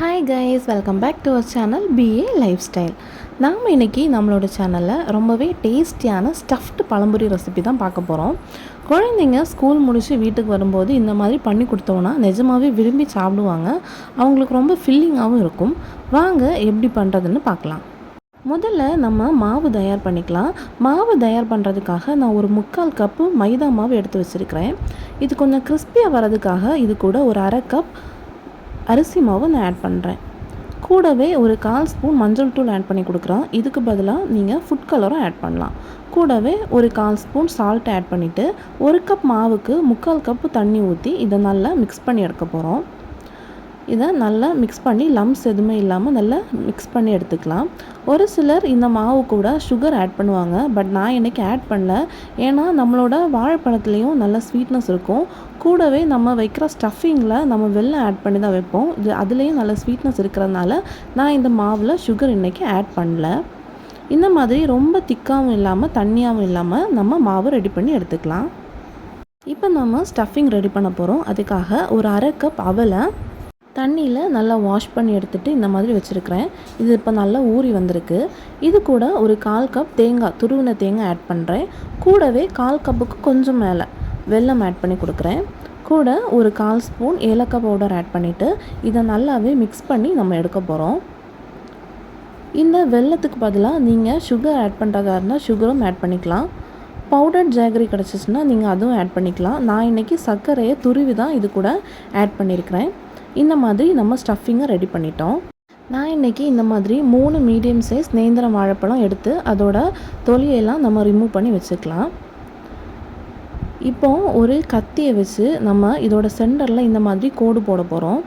Hi guys welcome back to our channel PA lifestyle நாம் இன்றைக்கி நம்மளோட சேனலில் ரொம்பவே டேஸ்டியான ஸ்டஃப்டு பழம்புரி ரெசிபி தான் பார்க்க போகிறோம் குழந்தைங்க ஸ்கூல் முடித்து வீட்டுக்கு வரும்போது இந்த மாதிரி பண்ணி கொடுத்தோன்னா நிஜமாகவே விரும்பி சாப்பிடுவாங்க. அவங்களுக்கு ரொம்ப ஃபில்லிங்காகவும் இருக்கும். வாங்க எப்படி பண்ணுறதுன்னு பார்க்கலாம். முதல்ல நம்ம மாவு தயார் பண்ணிக்கலாம். மாவு தயார் பண்ணுறதுக்காக நான் ஒரு முக்கால் கப்பு மைதா மாவு எடுத்து வச்சுருக்கிறேன். இது கொஞ்சம் கிறிஸ்பியாக வர்றதுக்காக இது கூட ஒரு அரை கப் அரிசி மாவு நான் ஆட் பண்ணுறேன் கூடவே ஒரு கால் ஸ்பூன் மஞ்சள் தூள் ஆட் பண்ணி கொடுக்குறோம். இதுக்கு பதிலாக நீங்கள் ஃபுட் கலரும் ஆட் பண்ணலாம். கூடவே ஒரு கால் ஸ்பூன் சால்ட் ஆட் பண்ணிவிட்டு ஒரு கப் மாவுக்கு முக்கால் கப்பு தண்ணி ஊற்றி இதை நல்லா மிக்ஸ் பண்ணி எடுக்க போகிறோம் இதை நல்லா மிக்ஸ் பண்ணி லம்ஸ் எதுவுமே இல்லாமல் நல்லா மிக்ஸ் பண்ணி எடுத்துக்கலாம். ஒரு சிலர் இந்த மாவு கூட சுகர் ஆட் பண்ணுவாங்க. பட் நான் இன்றைக்கி ஆட் பண்ணல. ஏன்னா நம்மளோட வாழைப்பழத்துலேயும் நல்ல ஸ்வீட்னஸ் இருக்கும். கூடவே நம்ம வைக்கிற ஸ்டஃபிங்கில் நம்ம வெள்ளம் ஆட் பண்ணி தான் வைப்போம். இது அதுலேயும் நல்ல ஸ்வீட்னஸ் இருக்கிறதுனால நான் இந்த மாவில் சுகர் இன்றைக்கி ஆட் பண்ணல. இந்த மாதிரி ரொம்ப திக்காகவும் இல்லாமல் தண்ணியாகவும் இல்லாமல் நம்ம மாவு ரெடி பண்ணி எடுத்துக்கலாம். இப்போ நம்ம ஸ்டஃபிங் ரெடி பண்ண போகிறோம் அதுக்காக ஒரு அரை கப் அவலை தண்ணியில் நல்லா வாஷ் பண்ணி எடுத்துகிட்டு இந்த மாதிரி வச்சுருக்கிறேன். இது இப்போ நல்லா ஊறி வந்திருக்கு. இது கூட ஒரு கால் கப் தேங்காய் துருவின தேங்காய் ஆட் பண்ணுறேன் கூடவே கால் கப்புக்கு கொஞ்சம் மேலே வெல்லம் ஆட் பண்ணி கொடுக்குறேன். கூட ஒரு கால் ஸ்பூன் ஏலக்காய் பவுடர் ஆட் பண்ணிவிட்டு இதை நல்லாவே மிக்ஸ் பண்ணி நம்ம எடுக்க போகிறோம் இந்த வெள்ளத்துக்கு பதிலாக நீங்கள் சுகர் ஆட் பண்ணுறதா இருந்தால் சுகரும் ஆட் பண்ணிக்கலாம். பவுடர் ஜாகரி கிடச்சிச்சின்னா நீங்கள் அதுவும் ஆட் பண்ணிக்கலாம். நான் இன்றைக்கி சர்க்கரையை துருவி தான் இது கூட ஆட் பண்ணியிருக்கிறேன் இந்த மாதிரி நம்ம ஸ்டஃபிங்கை ரெடி பண்ணிட்டோம். நான் இன்றைக்கி இந்த மாதிரி மூணு மீடியம் சைஸ் நேந்திரம் வாழைப்பழம் எடுத்து அதோட தொலியெல்லாம் நம்ம ரிமூவ் பண்ணி வச்சுக்கலாம். இப்போ ஒரு கத்தியை வச்சு நம்ம இதோட சென்டரில் இந்த மாதிரி கோடு போட போகிறோம்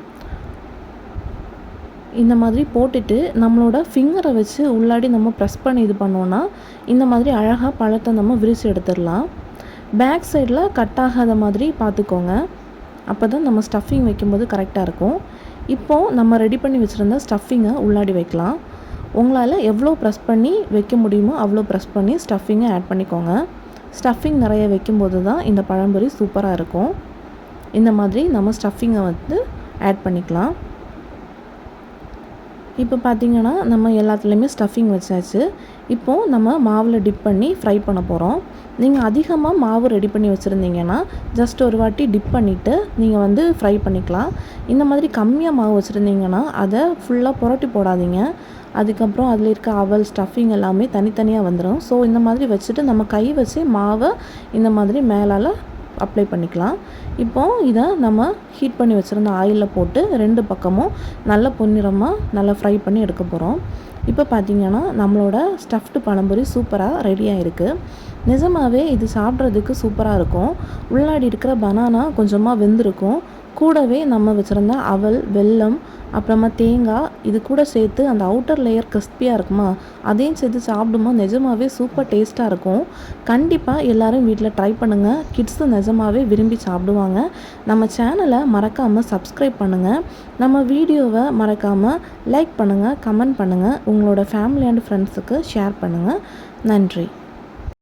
இந்த மாதிரி போட்டுட்டு நம்மளோட ஃபிங்கரை வச்சு உள்ளாடி நம்ம ப்ரெஸ் பண்ணி இது பண்ணோன்னா இந்த மாதிரி அழகாக பழத்தை நம்ம விரித்து எடுத்துடலாம். பேக் சைடில் கட் ஆகாத மாதிரி பார்த்துக்கோங்க. அப்போ தான் நம்ம ஸ்டஃபிங் வைக்கும்போது கரெக்டாக இருக்கும். இப்போது நம்ம ரெடி பண்ணி வச்சுருந்த ஸ்டஃபிங்கை உள்ளாடி வைக்கலாம். உங்களால் எவ்வளோ ப்ரெஸ் பண்ணி வைக்க முடியுமோ அவ்வளோ ப்ரெஸ் பண்ணி ஸ்டஃபிங்கை ஆட் பண்ணிக்கோங்க. ஸ்டஃபிங் நிறைய வைக்கும்போது தான் இந்த பழம்பொரி சூப்பராக இருக்கும். இந்த மாதிரி நம்ம ஸ்டஃபிங்கை வந்து ஆட் பண்ணிக்கலாம். இப்போ பார்த்திங்கன்னா நம்ம எல்லாத்துலேயுமே ஸ்டஃபிங் வச்சாச்சு. இப்போது நம்ம மாவில் டிப் பண்ணி ஃப்ரை பண்ண போகிறோம் நீங்கள் அதிகமாக மாவு ரெடி பண்ணி வச்சுருந்தீங்கன்னா ஜஸ்ட் ஒரு வாட்டி டிப் பண்ணிவிட்டு நீங்கள் வந்து ஃப்ரை பண்ணிக்கலாம். இந்த மாதிரி கம்மியாக மாவு வச்சுருந்தீங்கன்னா அதை ஃபுல்லாக புரட்டி போடாதீங்க. அதுக்கப்புறம் அதில் இருக்க அவல் ஸ்டஃபிங் எல்லாமே தனித்தனியாக வந்துடும் ஸோ இந்த மாதிரி வச்சுட்டு நம்ம கை வச்சு மாவை இந்த மாதிரி மேலால் அப்ளை பண்ணிக்கலாம். இப்போது இதை நம்ம ஹீட் பண்ணி வச்சுருந்த ஆயிலில் போட்டு ரெண்டு பக்கமும் நல்ல பொன்னிறமாக நல்லா ஃப்ரை பண்ணி எடுக்க போகிறோம் இப்போ பார்த்திங்கன்னா நம்மளோட ஸ்டஃப்டு பழம்பொரி சூப்பராக ரெடியாக இருக்குது நிஜமாகவே இது சாப்பிட்றதுக்கு சூப்பராக இருக்கும். உள்ளாடி இருக்கிற பனானா கொஞ்சமாக வெந்திருக்கும். கூடவே நம்ம வச்சுருந்த அவல் வெல்லம் அப்புறமா தேங்காய் இது கூட சேர்த்து அந்த அவுட்டர் லேயர் கிறிஸ்பியாக இருக்குமா அதையும் சேர்த்து சாப்பிடும்போது நிஜமாகவே சூப்பர் டேஸ்ட்டாக இருக்கும். கண்டிப்பாக எல்லோரும் வீட்டில் ட்ரை பண்ணுங்கள் கிட்ஸு நிஜமாகவே விரும்பி சாப்பிடுவாங்க. நம்ம சேனலை மறக்காமல் சப்ஸ்கிரைப் பண்ணுங்கள் நம்ம வீடியோவை மறக்காமல் லைக் பண்ணுங்கள் கமெண்ட் பண்ணுங்கள் உங்களோட ஃபேமிலி அண்ட் ஃப்ரெண்ட்ஸுக்கு ஷேர் பண்ணுங்கள் நன்றி.